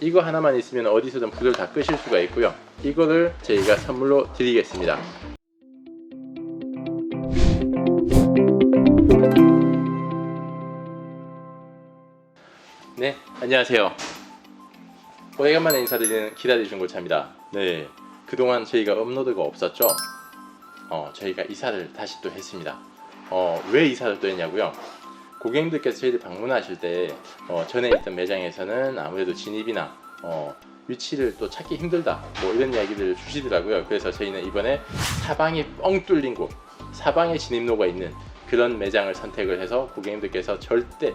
이거 하나만 있으면 어디서든 불을 다 끄실 수가 있고요. 이거를 저희가 선물로 드리겠습니다. 네, 안녕하세요. 오래간만에 인사드리는 기다리 중고차입니다. 네, 그동안 저희가 업로드가 없었죠. 어, 저희가 이사를 다시 또 했습니다. 어, 왜 이사를 또 했냐고요? 고객님들께서 저희를 방문하실 때 어, 전에 있던 매장에서는 아무래도 진입이나 어, 위치를 또 찾기 힘들다 뭐 이런 이야기들을 주시더라고요. 그래서 저희는 이번에 사방이 뻥 뚫린 곳, 사방에 진입로가 있는 그런 매장을 선택을 해서 고객님들께서 절대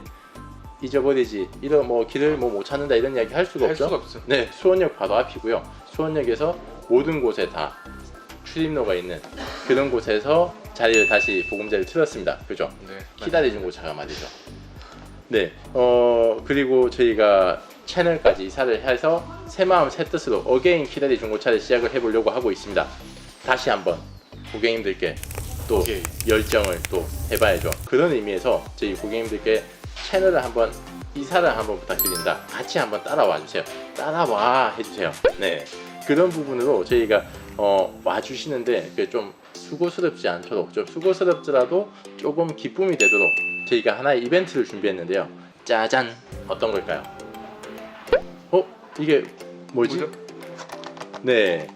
잊어버리지 이런 뭐 길을 뭐 못 찾는다 이런 이야기 할 수가 할 없죠. 수가 없어. 네, 수원역 바로 앞이고요. 수원역에서 모든 곳에 다 출입로가 있는 그런 곳에서 자리를 다시 보금자리를 틀었습니다. 그죠? 네. 기다려준 곳차가 말이죠. 네, 어 그리고 저희가 채널까지 이사를 해서 새 마음 새 뜻으로 어게인 키다리 중고차를 시작을 해보려고 하고 있습니다. 다시 한번 고객님들께 또 오케이. 열정을 또 해봐야죠. 그런 의미에서 저희 고객님들께 채널을 한번 이사를 한번 부탁드립니다. 같이 한번 따라와 주세요. 따라와 해주세요. 네, 그런 부분으로 저희가 어, 와주시는데 좀 수고스럽지 않도록 좀 수고스럽더라도 조금 기쁨이 되도록 저희가 하나의 이벤트를 준비했는데요. 짜잔 어떤 걸까요? 어 이게 뭐지? 뭐죠? 네.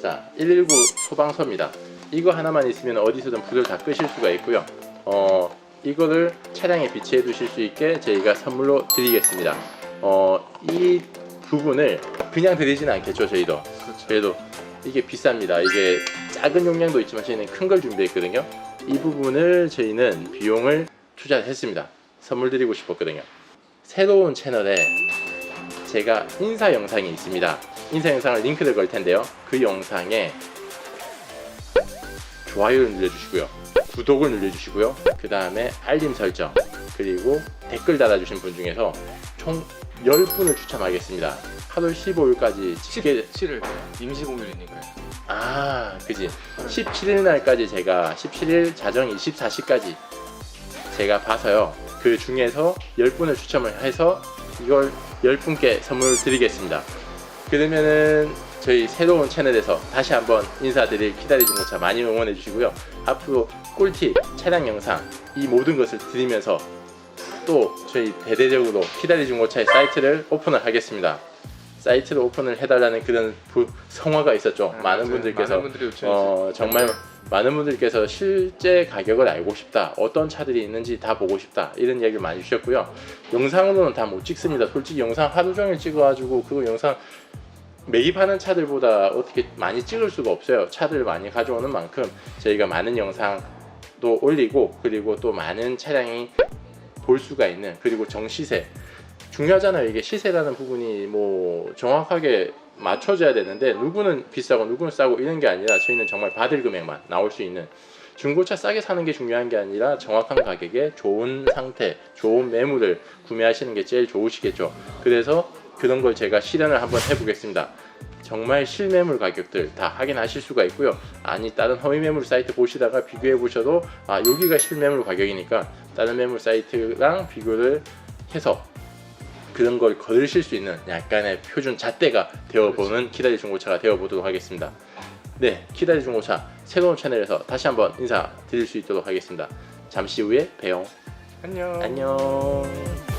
자, 119 소방서입니다. 이거 하나만 있으면 어디서든 불을 다 끄실 수가 있고요. 어, 이거를 차량에 비치해 두실 수 있게 저희가 선물로 드리겠습니다. 어, 이 부분을 그냥 드리지는 않겠죠, 저희도. 그렇죠. 그래도 이게 비쌉니다. 이게 작은 용량도 있지만 저희는 큰 걸 준비했거든요. 이 부분을 저희는 비용을 투자했습니다. 선물 드리고 싶었거든요. 새로운 채널에 제가 인사 영상이 있습니다. 인사 영상을 링크를 걸 텐데요. 그 영상에 좋아요를 눌러주시고요. 구독을 눌러주시고요. 그 다음에 알림 설정, 그리고 댓글 달아주신 분 중에서 총 10분을 추첨하겠습니다. 8월 15일까지 집계, 17일 임시 공휴일이니까요. 아, 그지. 17일 날까지 제가 17일 자정 24시까지 제가 봐서요. 그 중에서 10분을 추첨을 해서 이걸 10분께 선물 드리겠습니다. 그러면은 저희 새로운 채널에서 다시 한번 인사드릴 기다리 중고차 많이 응원해 주시고요. 앞으로 꿀팁, 차량 영상 이 모든 것을 드리면서 또 저희 대대적으로 기다리 중고차의 사이트를 오픈을 하겠습니다. 사이트를 오픈을 해달라는 그런 부- 성화가 있었죠. 아, 많은. 분들께서 많은 어, 정말 많은 분들께서 실제 가격을 알고 싶다. 어떤 차들이 있는지 다 보고 싶다. 이런 이야기를 많이 주셨고요. 영상으로는 다 못 찍습니다. 솔직히 영상 하루 종일 찍어가지고 그 영상 매입하는 차들보다 어떻게 많이 찍을 수가 없어요. 차들 많이 가져오는 만큼 저희가 많은 영상도 올리고 그리고 또 많은 차량이 볼 수가 있는 그리고 정시세 중요하잖아요. 이게 시세라는 부분이 뭐 정확하게 맞춰져야 되는데 누구는 비싸고 누구는 싸고 이런 게 아니라 저희는 정말 받을 금액만 나올 수 있는 중고차 싸게 사는 게 중요한 게 아니라 정확한 가격에 좋은 상태, 좋은 매물을 구매하시는 게 제일 좋으시겠죠. 그래서 그런 걸 제가 실현을 한번 해보겠습니다. 정말 실매물 가격들 다 확인하실 수가 있고요. 아니 다른 허위 매물 사이트 보시다가 비교해 보셔도 아 여기가 실매물 가격이니까 다른 매물 사이트랑 비교를 해서 그런 걸 거르실 수 있는 약간의 표준 잣대가 되어보는 키다리 중고차가 되어보도록 하겠습니다. 네, 키다리 중고차 새로운 채널에서 다시 한번 인사드릴 수 있도록 하겠습니다. 잠시 후에 봬요. 안녕. 안녕.